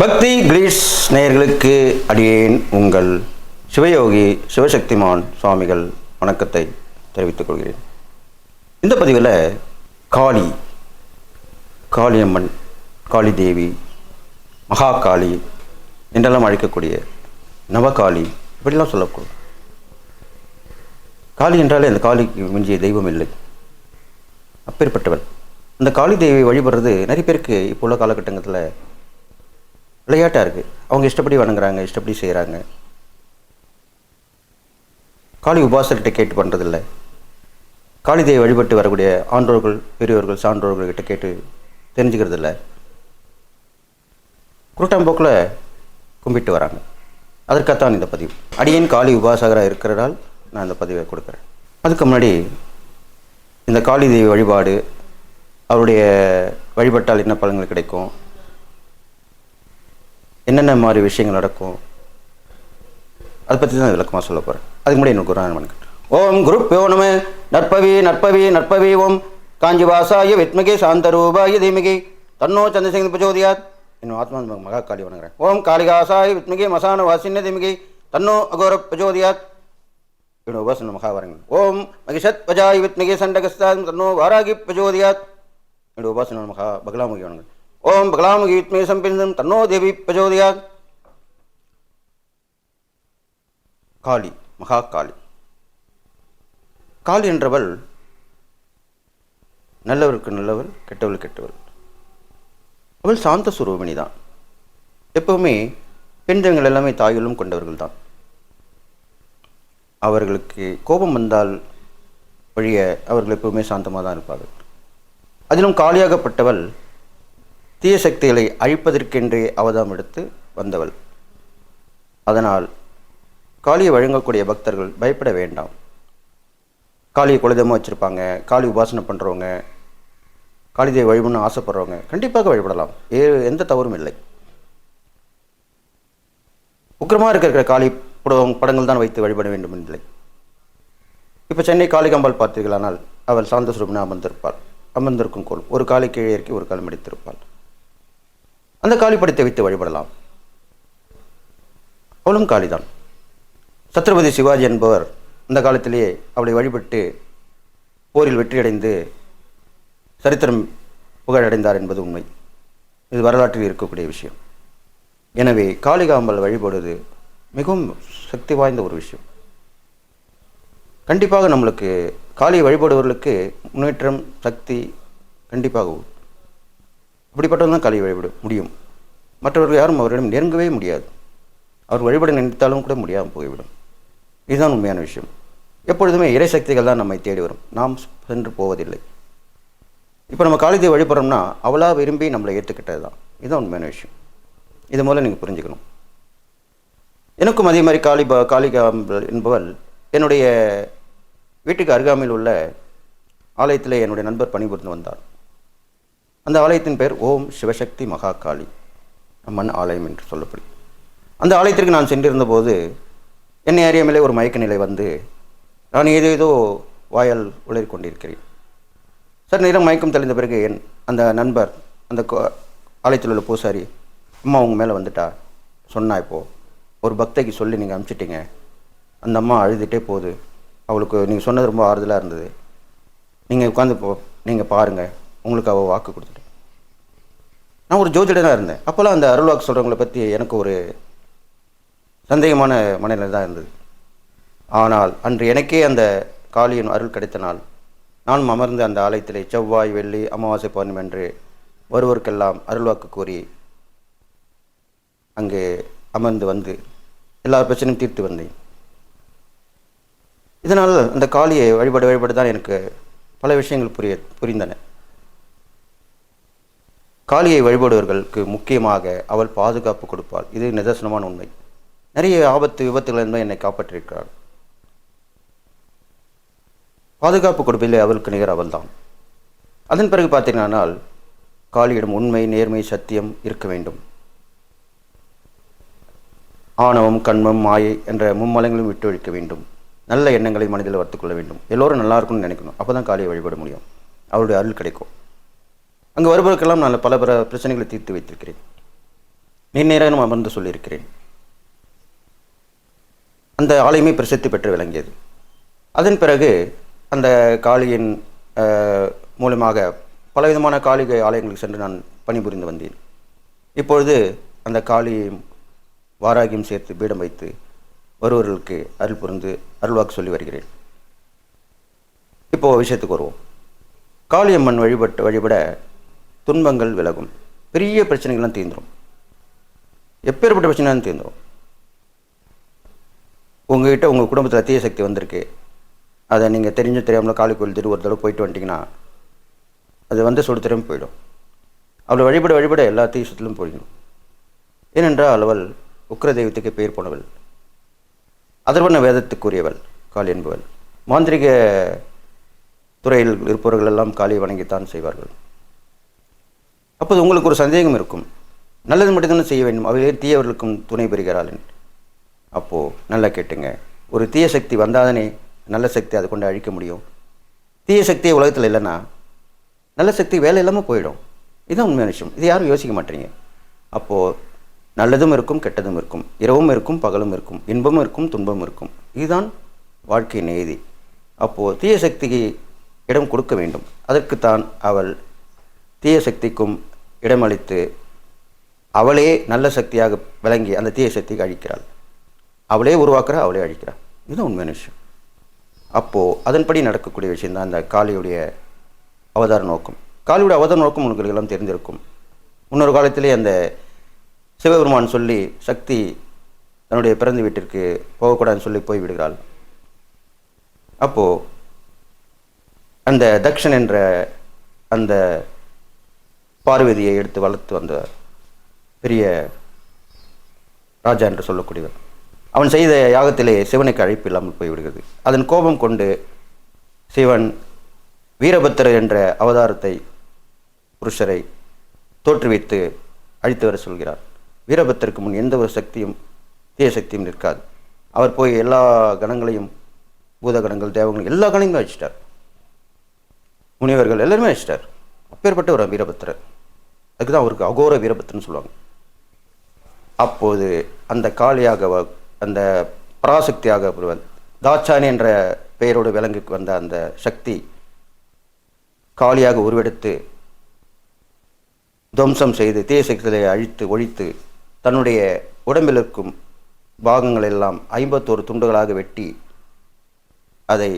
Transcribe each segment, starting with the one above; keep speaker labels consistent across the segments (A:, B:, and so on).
A: பக்தி கிரீஸ் நேயர்களுக்கு அடியேன் உங்கள் சிவயோகி சிவசக்திமான் சுவாமிகள் வணக்கத்தை தெரிவித்துக் கொள்கிறேன். இந்த பதிவில் காளி காளியம்மன் காளி தேவி மகாகாளி என்றெல்லாம் அழைக்கக்கூடிய நவகாளி இப்படிலாம் சொல்லக்கூடும் காளி என்றாலே அந்த காளிக்கு மிஞ்சிய தெய்வம் இல்லை. அப்பேற்பட்டவள். அந்த காளி தேவியை வழிபடுறது நிறைய பேருக்கு இப்போ உள்ள காலகட்டத்தில் விளையாட்டாக இருக்குது அவங்க இஷ்டப்படி வணங்குறாங்க இஷ்டப்படி செய்கிறாங்க காளி உபாசர்கிட்ட கேட்டு பண்ணுறதில்ல காளிதையை வழிபட்டு வரக்கூடிய ஆன்றோர்கள் பெரியோர்கள் சான்றோர்கள்கிட்ட கேட்டு தெரிஞ்சுக்கிறதில்ல. குருட்டாம்போக்கில் கும்பிட்டு வராங்க. அதற்காகத்தான் இந்த பதிவு. அடியேன் காளி உபாசகராக இருக்கிறதால் நான் இந்த பதிவை கொடுக்குறேன். அதுக்கு முன்னாடி இந்த காளி தேவி வழிபாடு அவருடைய வழிபட்டால் என்ன பலன்கள் கிடைக்கும்? என்னென்ன மாதிரி விஷயங்கள் நடக்கும்? அதை பற்றி தான் விளக்கமாக சொல்ல போகிறேன் அதுக்கு முன்னாடி எனக்கு குரான் வணக்கம் ஓம் குரு நம நற்பவி நற்பவி நற்பவி ஓம். காஞ்சிவாசாய வித்மகே சாந்தரூபாய தீமகி. தன்னோ சந்திரசேகர் பிரச்சோதியாத். இன்னும் ஆத்மா மகா காளி வணங்குறேன் ஓம் காளிகாசாய வித்மகே மசான வாசின்ன தீமகி. தன்னோ அகோர பிரச்சோதியாத். என்னோட உபாசன மகாவரங்கள் ஓம் மகிஷத் பஜாய் வித்மகே சண்டகஸ்தாத். தன்னோ வாராகி பிரச்சோதியாத். என்னோட உபாசன மகா பகலாமுகி வணங்குறேன் ஓம் பகலாமுகீத்மே வித்மே சம்பிந்தம் தன்னோ தேவி காளி மகா காளி. காளி என்றவள் நல்லவருக்கு நல்லவள் கெட்டவள் கெட்டவள். அவள் சாந்த சுரூபிணி தான். எப்பவுமே பெண்கள் எல்லாமே தாயுளும் கொண்டவர்கள் தான். அவர்களுக்கு கோபம் வந்தால் வழிய அவர்கள் எப்பவுமே சாந்தமாக தான் இருப்பார்கள். அதிலும் காலியாகப்பட்டவள் தீய சக்திகளை அழிப்பதற்கென்றே அவதாம் எடுத்து வந்தவள். அதனால் காளியை வழங்கக்கூடிய பக்தர்கள் பயப்பட வேண்டாம். காளியை குலதெய்வமாக வச்சுருப்பாங்க காளி உபாசனை பண்ணுறவங்க காளிதேவி வழிபடணும் ஆசைப்படுறவங்க கண்டிப்பாக வழிபடலாம். ஏ எந்த தவறும் இல்லை. உக்கிரமாக இருக்கிற காளி படம் படங்கள் தான் வைத்து வழிபட வேண்டும் இல்லை. இப்போ சென்னை காளிகம்பால் பார்த்தீர்களானால் அவள் சாந்த சுரூபினா அமர்ந்திருப்பாள். அமர்ந்திருக்கும் கோல் ஒரு காலை கீழே இறக்கி ஒரு கால் மடித்திருப்பாள். அந்த காளி படத்தை வைத்து வழிபடலாம். அவளும் காளிதான் சத்ரபதி சிவாஜி என்பவர் அந்த காலத்திலேயே அவளை வழிபட்டு போரில் வெற்றியடைந்து சரித்திரம் புகழடைந்தார் என்பது உண்மை. இது வரலாற்றில் இருக்கக்கூடிய விஷயம். எனவே காளிகாம்பல் வழிபடுவது மிகவும் சக்தி வாய்ந்த ஒரு விஷயம். கண்டிப்பாக நம்மளுக்கு காளியை வழிபடுவர்களுக்கு முன்னேற்றம் சக்தி கண்டிப்பாக உண்டு. தான் கலை வழிபட முடியும். மற்றவர்கள் யாரும் அவரிடம் நெருங்கவே முடியாது. அவர் வழிபட நினைத்தாலும் கூட முடியாமல் போய்விடும். இதுதான் உண்மையான விஷயம். எப்பொழுதுமே இறை சக்திகள் தான் நம்மை தேடி வரும். நாம் சென்று போவதில்லை. இப்போ நம்ம காளிதை வழிபடுறோம்னா அவளாக விரும்பி நம்மளை ஏற்றுக்கிட்டது தான் இதுதான் உண்மையான விஷயம். இது மூலம் நீங்கள் புரிஞ்சுக்கணும். எனக்கும் அதே மாதிரி காளி ப- காளிகா என்பவள் என்னுடைய வீட்டுக்கு அருகாமையில் உள்ள ஆலயத்தில் என்னுடைய நண்பர் பணிபுரிந்து வந்தார். அந்த ஆலயத்தின் பெயர் ஓம் சிவசக்தி மகா காளி அம்மன் ஆலயம் என்று சொல்லப்படும். அந்த ஆலயத்திற்கு நான் சென்றிருந்தபோது என்னை அறியாமலே ஒரு மயக்க நிலை வந்து நான் ஏதேதோ வாயால் உளறி கொண்டிருக்கிறேன். சார் நேரம் மயக்கம் தெளிந்த பிறகு என் அந்த நண்பர் அந்த கோ- ஆலயத்தில் உள்ள பூசாரி அம்மா உங்கள் மேலே வந்துட்டா? சொன்னா இப்போது ஒரு பக்தைக்கு சொல்லி நீங்கள் அனுப்பிச்சிட்டீங்க அந்த அம்மா அழுதுகிட்டே போகுது. அவளுக்கு நீங்கள் சொன்னது ரொம்ப ஆறுதலாக இருந்தது. நீங்கள் உட்காந்து போ நீங்கள் பாருங்கள் உங்களுக்கு அவள் வாக்கு கொடுத்துட்டேன் நான் ஒரு ஜோதிடராக இருந்தேன். அப்போல்லாம் அந்த அருள் வாக்கு சொல்கிறவங்களை பற்றி எனக்கு ஒரு சந்தேகமான மனநிலை தான் இருந்தது. ஆனால் அன்று எனக்கே அந்த காளியின் அருள் கிடைத்த நாள். நானும் அமர்ந்து அந்த ஆலயத்திலே செவ்வாய் வெள்ளி அமாவாசை பௌர்ணமி என்று ஒருவருக்கெல்லாம் அருள்வாக்கு கூறி அங்கே அமர்ந்து வந்து எல்லா பிரச்சனையும் தீர்த்து வந்தேன். இதனால் அந்த காளியை வழிபாடு வழிபாடு தான் எனக்கு பல விஷயங்கள் புரிய புரிந்தன. காளியை வழிபடுவர்களுக்கு முக்கியமாக அவள் பாதுகாப்பு கொடுப்பாள். இது நிதர்சனமான உண்மை. நிறைய ஆபத்து விபத்துகள் என்னை காப்பாற்றியிருக்கிறாள். பாதுகாப்பு கொடுப்பிலே அவளுக்கு நிகர் அவள்தான். அதன் பிறகு பார்த்தீங்கன்னால் காளியிடம் உண்மை நேர்மை சத்தியம் இருக்க வேண்டும். ஆணவம் கண்மம் மாயை என்ற மும்மலங்களும் விட்டு ஒழிக்க வேண்டும். நல்ல எண்ணங்களை மனதில் வளர்த்துக்கொள்ள வேண்டும். எல்லோரும் நல்லா இருக்கும்னு நினைக்கணும். அப்போ தான் காளியை வழிபட முடியும். அவருடைய அருள் கிடைக்கும். அங்கே வருபவருக்கெல்லாம் நான் பல பல பிரச்சனைகளை தீர்த்து வைத்திருக்கிறேன். நீர்நேரம் அமர்ந்து சொல்லியிருக்கிறேன். அந்த ஆலயமே பிரசித்தி பெற்று விளங்கியது. அதன் பிறகு அந்த காளியின் மூலமாக பலவிதமான காளிகை ஆலயங்களுக்கு சென்று நான் பணிபுரிந்து வந்தேன். இப்பொழுது அந்த காளியையும் வாராகியும் சேர்த்து பீடம் வைத்து வருவர்களுக்கு அருள் புரிந்து அருள்வாக்கு சொல்லி வருகிறேன். இப்போது விஷயத்துக்கு வருவோம். காளியம்மன் வழிபட்டு வழிபட துன்பங்கள் விலகும். பெரிய பிரச்சனைகள்லாம் தீர்ந்துடும் எப்பேற்பட்ட பிரச்சனையும் தீர்ந்துடும் உங்ககிட்ட உங்கள் குடும்பத்தில் தீய சக்தி வந்திருக்கு. அதை நீங்கள் தெரிஞ்சு தெரியாமல் காலி கோயில் திரு ஒரு தடவை போயிட்டு வந்துட்டிங்கன்னா அது வந்து சுடு தெரியாமல் போயிடும். அவளை வழிபட வழிபட எல்லா தீய சுற்றிலும் போயிடும் ஏனென்றால் அவள் உக்கிர தெய்வத்துக்கு பெயர் போனவள். அதர்வன வேதத்துக்குரியவள் காளி என்பவள். மாந்திரிக துறையில் இருப்பவர்கள் எல்லாம் காளியை வணங்கித்தான் செய்வார்கள். அப்போது உங்களுக்கு ஒரு சந்தேகம் இருக்கும். நல்லது மட்டும்தானே செய்ய வேண்டும். அவளே தீயவர்களுக்கும் துணை பெறுகிறாள் அப்போது நல்லா கேட்டுங்க. ஒரு தீய சக்தி வந்தாதனே நல்ல சக்தி அதை கொண்டு அழிக்க முடியும்? தீய சக்தி உலகத்தில் இல்லைன்னா நல்ல சக்தி வேலை இல்லாமல் போயிடும். இதுதான் உண்மையான விஷயம். இது யாரும் யோசிக்க மாட்டீங்க. அப்போது நல்லதும் இருக்கும் கெட்டதும் இருக்கும். இரவும் இருக்கும் பகலும் இருக்கும். இன்பமும் இருக்கும் துன்பமும் இருக்கும். இதுதான் வாழ்க்கை நியதி அப்போது தீய சக்திக்கு இடம் கொடுக்க வேண்டும். அதற்குத்தான் அவள் தீய சக்திக்கும் இடமளித்து அவளே நல்ல சக்தியாக விளங்கி அந்த தீய சக்திக்கு அழிக்கிறாள். அவளே உருவாக்குறா அவளே அழிக்கிறாள் இதுதான் உண்மையான விஷயம். அப்போது அதன்படி நடக்கக்கூடிய விஷயந்தான் அந்த காளியுடைய அவதார நோக்கம். காளியுடைய அவதார நோக்கம் உங்களுக்கு எல்லாம் தெரிந்திருக்கும். முன்னொரு காலத்திலே அந்த சிவபெருமான் சொல்லி சக்தி தன்னுடைய பிறந்த வீட்டிற்கு போகக்கூடாதுன்னு சொல்லி போய் விடுகிறாள். அப்போது அந்த தக்ஷன் என்ற அந்த பார்வதியை எடுத்து வளர்த்து வந்த பெரிய ராஜா என்று சொல்லக்கூடியவர். அவன் செய்த யாகத்திலே சிவனுக்கு அழைப்பு இல்லாமல் போய்விடுகிறது. அதன் கோபம் கொண்டு சிவன் வீரபத்திரர் என்ற அவதாரத்தை புருஷரை தோற்றுவித்து அழித்து வர சொல்கிறார். வீரபத்திரருக்கு முன் எந்த ஒரு சக்தியும் தீய சக்தியும் நிற்காது. அவர் போய் எல்லா கணங்களையும் பூதகணங்கள் தேவங்கள் எல்லா கணங்களும் அழிச்சிட்டார். முனிவர்கள் எல்லாருமே அழிச்சிட்டார். அப்பேற்பட்ட ஒரு வீரபத்திரர் அதுக்கு தான் அவருக்கு அகோர வீரபத்திரன்னு சொல்லுவாங்க. அப்போது அந்த காளியாக வ- அந்த பராசக்தியாக ஒருவன் தாட்சானி என்ற பெயரோடு விலங்குக்கு வந்த அந்த சக்தி காளியாக உருவெடுத்து துவம்சம் செய்து தேசக்திகளை சக்திகளை அழித்து ஒழித்து தன்னுடைய உடம்பில் இருக்கும் பாகங்கள் எல்லாம் ஐம்பத்தோரு துண்டுகளாக வெட்டி அதை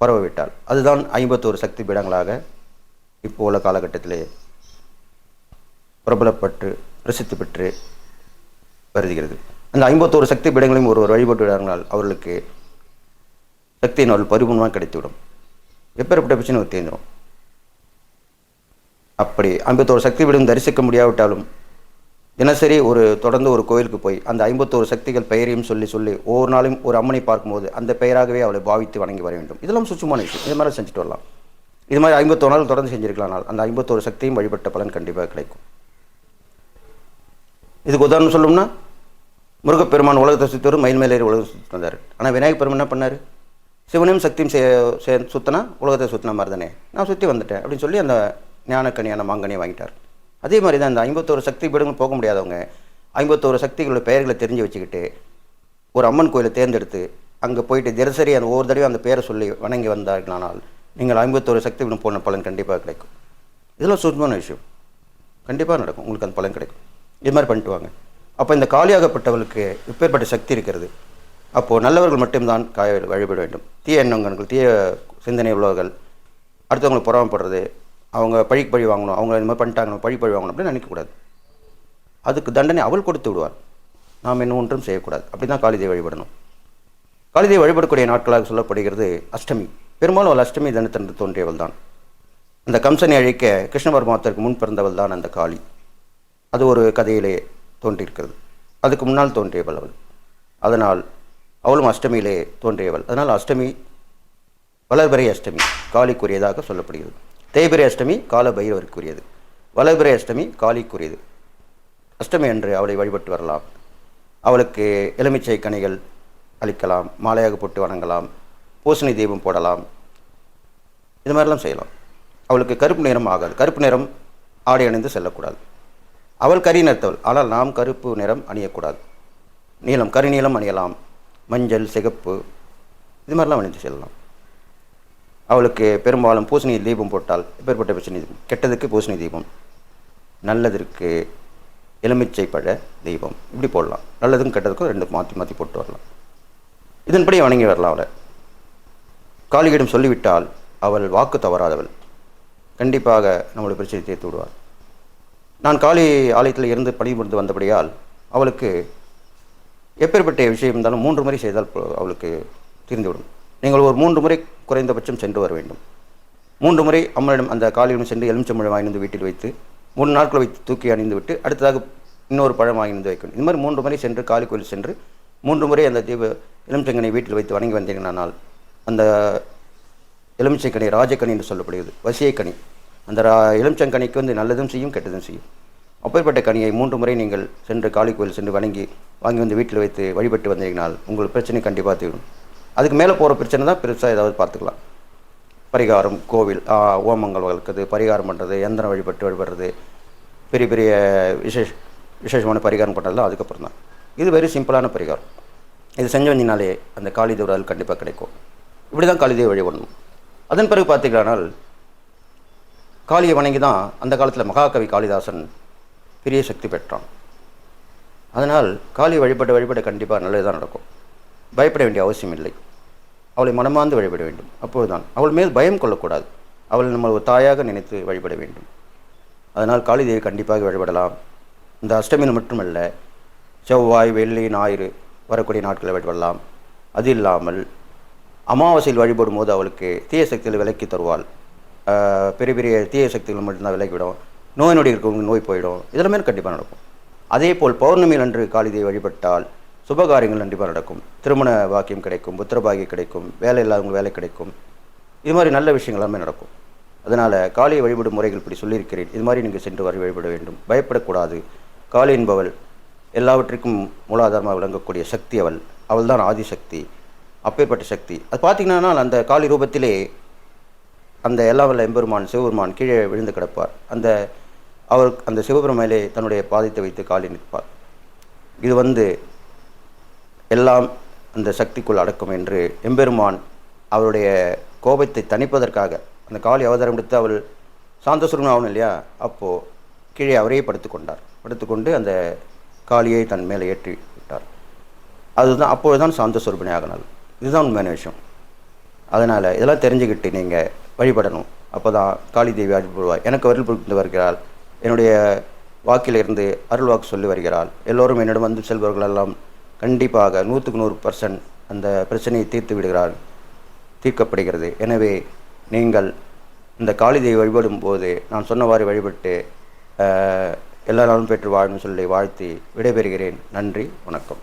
A: பரவ விட்டாள். அதுதான் ஐம்பத்தோரு சக்தி பீடங்களாக இப்போ உள்ள காலகட்டத்திலே பிரபலப்பட்டு பிரசித்தி பெற்று வருகிறது. அந்த ஐம்பத்தோரு சக்தி பீடங்களையும் ஒருவர் வழிபட்டு விடாங்கனால் அவர்களுக்கு சக்தியின் அவள் பரிபூர்ணமாக கிடைத்துவிடும். எப்பேற்பட்ட பிரச்சனை ஒரு தேர்ந்துடும் அப்படி ஐம்பத்தோரு சக்தி பீடம் தரிசிக்க முடியாவிட்டாலும் தினசரி ஒரு தொடர்ந்து ஒரு கோயிலுக்கு போய் அந்த ஐம்பத்தோரு சக்திகள் பெயரையும் சொல்லி சொல்லி ஒவ்வொரு நாளும் ஒரு அம்மனை பார்க்கும்போது அந்த பெயராகவே அவளை பாவித்து வணங்கி வர வேண்டும். இதெல்லாம் சுச்சுமான விஷயம். இது மாதிரி செஞ்சுட்டு வரலாம். இது மாதிரி ஐம்பத்தோரு நாள் தொடர்ந்து செஞ்சிருக்கலாம் அந்த ஐம்பத்தோரு சக்தியும் வழிபட்ட பலன் கண்டிப்பாக கிடைக்கும். இதுக்கு உதாரணம் சொல்லணும்னா முருகப்பெருமான் உலகத்தை சுற்றி மயில் மேலேறி உலகத்தை சுற்றி வந்தார் ஆனால் விநாயகப் பெருமான் என்ன பண்ணார்? சிவனையும் சக்தியும் சே சே சுற்றினா உலகத்தை சுற்றின மாதிரி தானே நான் சுற்றி வந்துட்டேன் அப்படின்னு சொல்லி அந்த ஞானக்கணியான மாங்கனியை வாங்கிட்டார். அதே மாதிரி தான் இந்த ஐம்பத்தோரு சக்தி பீடங்கள் போக முடியாதவங்க ஐம்பத்தோரு சக்திகளோட பெயர்களை தெரிஞ்சு வச்சுக்கிட்டு ஒரு அம்மன் கோயிலை தேர்ந்தெடுத்து அங்கே போயிட்டு தினசரி அந்த ஒவ்வொரு தடவையும் அந்த பேரை சொல்லி வணங்கி வந்தார்களானால் நீங்கள் ஐம்பத்தோரு சக்தி பீடம் போன பலன் கண்டிப்பாக கிடைக்கும். இதெல்லாம் சுத்தமான விஷயம். கண்டிப்பாக நடக்கும். உங்களுக்கு அந்த பலன் கிடைக்கும். இது மாதிரி பண்ணிட்டுவாங்க அப்போ இந்த காலியாகப்பட்டவர்களுக்கு இப்பேற்பட்ட சக்தி இருக்கிறது. அப்போது நல்லவர்கள் மட்டும்தான் காய வழிபட வேண்டும். தீய எண்ணங்கள் தீய சிந்தனை உள்ளவர்கள் அடுத்தவங்களுக்கு புறாமப்படுறது அவங்க பழிக்கு பழி வாங்கணும் அவங்க இந்த மாதிரி பண்ணிட்டாங்க பழி பழி வாங்கணும் அப்படின்னு நினைக்கக்கூடாது அதுக்கு தண்டனை அவள் கொடுத்து விடுவார் நாம் என்ன ஒன்றும் செய்யக்கூடாது. அப்படி தான் காளிதை வழிபடணும். காளிதை வழிபடக்கூடிய நாட்களாக சொல்லப்படுகிறது அஷ்டமி. பெரும்பாலும் அவள் அஷ்டமி தினத்தன்று தோன்றியவள் தான் அந்த கம்சனை அழிக்க கிருஷ்ண பரமாத்திற்கு முன் பிறந்தவள் தான் அந்த காளி. அது ஒரு கதையிலே தோன்றியிருக்கிறது. அதுக்கு முன்னால் தோன்றியவள் அவள். அதனால் அவளும் அஷ்டமியிலே தோன்றியவள். அதனால் அஷ்டமி வளர்பிறை அஷ்டமி காளிக்குரியதாக சொல்லப்படுகிறது. தேய்பிரை அஷ்டமி கால பைரவருக்குரியது வளர்பிறை அஷ்டமி காளிக்குரியது அஷ்டமி அன்று அவளை வழிபட்டு வரலாம். அவளுக்கு எலுமிச்சை கனிகள் அளிக்கலாம் மாலையாக போட்டு வணங்கலாம் பூசணி தீபம் போடலாம். இது மாதிரிலாம் செய்யலாம். அவளுக்கு கருப்பு நிறம் ஆகாது. கருப்பு நிறம் ஆடை அணிந்து செல்லக்கூடாது. அவள் கரி நிறத்தவள் ஆனால் நாம் கருப்பு நிறம் அணியக்கூடாது. நீலம் கருநீலம் அணியலாம். மஞ்சள் சிகப்பு இது மாதிரிலாம் அணிந்து செல்லலாம். அவளுக்கு பெரும்பாலும் பூசணி தீபம் போட்டால் எப்பேற்பட்ட பிரச்சனை தீபம்? கெட்டதுக்கு பூசணி தீபம். நல்லதற்கு எலுமிச்சை பழ தீபம். இப்படி போடலாம். நல்லதுக்கும் கெட்டதுக்கும் ரெண்டு மாற்றி மாற்றி போட்டு வரலாம். இதன்படி வணங்கி வரலாம் அவளை. காளிகிடம் சொல்லிவிட்டால் அவள் வாக்கு தவறாதவள். கண்டிப்பாக நம்மளுடைய பிரச்சனை தீர்த்து விடுவாள். நான் காளி ஆலயத்தில் இருந்து பணிபுரிந்து வந்தபடியால் அவளுக்கு எப்பேற்பட்ட விஷயம் இருந்தாலும் மூன்று முறை செய்தால் அவளுக்கு தீர்ந்துவிடும். நீங்கள் ஒரு மூன்று முறை குறைந்தபட்சம் சென்று வர வேண்டும். மூன்று முறை அம்மனிடம் அந்த காளியிடம் சென்று எலுமிச்சம்பழம் வாங்கிந்து வீட்டில் வைத்து மூணு நாட்கள் வைத்து தூக்கி அணிந்து விட்டு அடுத்ததாக இன்னொரு பழம் வாங்கிந்து வைக்கணும் இந்த மாதிரி மூன்று முறை சென்று காளி கோயில் சென்று மூன்று முறை அந்த தீப எலுமிச்சங்கனை வீட்டில் வைத்து வணங்கி வந்தீங்கன்னால் அந்த எலுமிச்சைக்கனி ராஜக்கனி என்று சொல்லப்படுகிறது. வசியக்கனி அந்த ரா எலுமிச்சங்கனிக்கு வந்து நல்லதும் செய்யும் கெட்டதும் செய்யும். அப்பேற்பட்ட கனியை மூன்று முறை நீங்கள் சென்று காளி கோயில் சென்று வணங்கி வாங்கி வந்து வீட்டில் வைத்து வழிபட்டு வந்தீங்கனால் உங்கள் பிரச்சனை கண்டிப்பாக தீரும். அதுக்கு மேலே போகிற பிரச்சனை தான் பெருசாக ஏதாவது பார்த்துக்கலாம். பரிகாரம் கோவில் ஓமங்கள் வளர்க்குறது பரிகாரம் பண்ணுறது எந்திரம் வழிபட்டு வழிபடுறது பெரிய பெரிய விசேஷ விசேஷமான பரிகாரம் பண்ணுறதுலாம் அதுக்கப்புறம் தான். இது வெரி சிம்பிளான பரிகாரம். இது செஞ்சு வந்தீங்கனாலே அந்த காளி தேவரால் கண்டிப்பாக கிடைக்கும். இப்படி தான் காளிதேவ வழிபடணும். அதன் பிறகு பார்த்தீங்கன்னால் காளியை வணங்கி தான் அந்த காலத்தில் மகாகவி காளிதாசன் பெரிய சக்தி பெற்றான். அதனால் காளி வழிபட வழிபட கண்டிப்பாக நல்லது தான் நடக்கும். பயப்பட வேண்டிய அவசியம் இல்லை. அவளை மனமார்ந்து வழிபட வேண்டும். அப்போதுதான். அவள் மேல் பயம் கொள்ளக்கூடாது. அவள் நம்ம ஒரு தாயாக நினைத்து வழிபட வேண்டும். அதனால் காளிதேவி கண்டிப்பாக வழிபடலாம். இந்த அஷ்டமியில் மட்டுமல்ல செவ்வாய் வெள்ளி ஞாயிறு வரக்கூடிய நாட்களை வழிபடலாம். அது இல்லாமல் அமாவாசையில் வழிபடும் போது அவளுக்கு தீய சக்தியில் விலக்கி தருவாள். பெரிய பெரிய தீய சக்திகள் மட்டும்தான் விலகிவிடும். நோய் நொடி இருக்கவங்க நோய் போயிடும். இதெல்லாமே கண்டிப்பாக நடக்கும். அதே போல் பௌர்ணமி அன்று காளிதை வழிபட்டால் சுபகாரியங்கள் கண்டிப்பாக நடக்கும். திருமண பாக்கியம் கிடைக்கும் புத்திர பாக்கியம் கிடைக்கும் வேலை இல்லாதவங்க வேலை கிடைக்கும். இது மாதிரி நல்ல விஷயங்கள் எல்லாமே நடக்கும். அதனால் காளியை வழிபடும் முறைகள் இப்படி சொல்லியிருக்கிறேன். இது மாதிரி நீங்கள் சென்று வரை வழிபட வேண்டும். பயப்படக்கூடாது. காளி என்பவள் எல்லாவற்றிற்கும் மூலாதாரமாக விளங்கக்கூடிய சக்தி அவள். அவள் தான் ஆதிசக்தி அப்பேற்பட்ட சக்தி. அது பார்த்தீங்கன்னா அந்த காளி ரூபத்திலே அந்த எல்லாம் எம்பெருமான் சிவபெருமான் கீழே விழுந்து கிடப்பார். அந்த அவர் அந்த சிவபெருமையிலே தன்னுடைய பாதத்தை வைத்து காலி நிற்பார். இது வந்து எல்லாம் அந்த சக்திக்குள் அடக்கும் என்று எம்பெருமான் அவருடைய கோபத்தை தணிப்பதற்காக அந்த காளி அவதாரம் எடுத்து அவள் சாந்தசுரன் ஆகணும் இல்லையா? அப்போது கீழே அவரே படுத்துக்கொண்டார் படுத்துக்கொண்டு அந்த காளியை தன் மேலே ஏற்றி விட்டார். அதுதான் அப்பொழுது தான் சாந்த சுரூபிணி ஆகினாள் இதுதான் உண்மையான விஷயம். அதனால் இதெல்லாம் தெரிஞ்சுக்கிட்டு நீங்கள் வழிபடணும். அப்போ தான் காளி தேவி வழிபடுவார் எனக்கு அருள் புரிந்து வருகிறாள். என்னுடைய வாக்கிலிருந்து அருள் வாக்கு சொல்லி வருகிறாள். எல்லோரும் என்னிடம் வந்து செல்பவர்கள் எல்லாம் கண்டிப்பாக நூற்றுக்கு நூறு பர்சன்ட் அந்த பிரச்சனையை தீர்த்து விடுகிறார் தீர்க்கப்படுகிறது. எனவே நீங்கள் இந்த காளி தேவி வழிபடும் போது நான் சொன்னவாறு வழிபட்டு எல்லா நாளும் பெற்று வாழும் சொல்லி வாழ்த்தி விடைபெறுகிறேன். நன்றி வணக்கம்.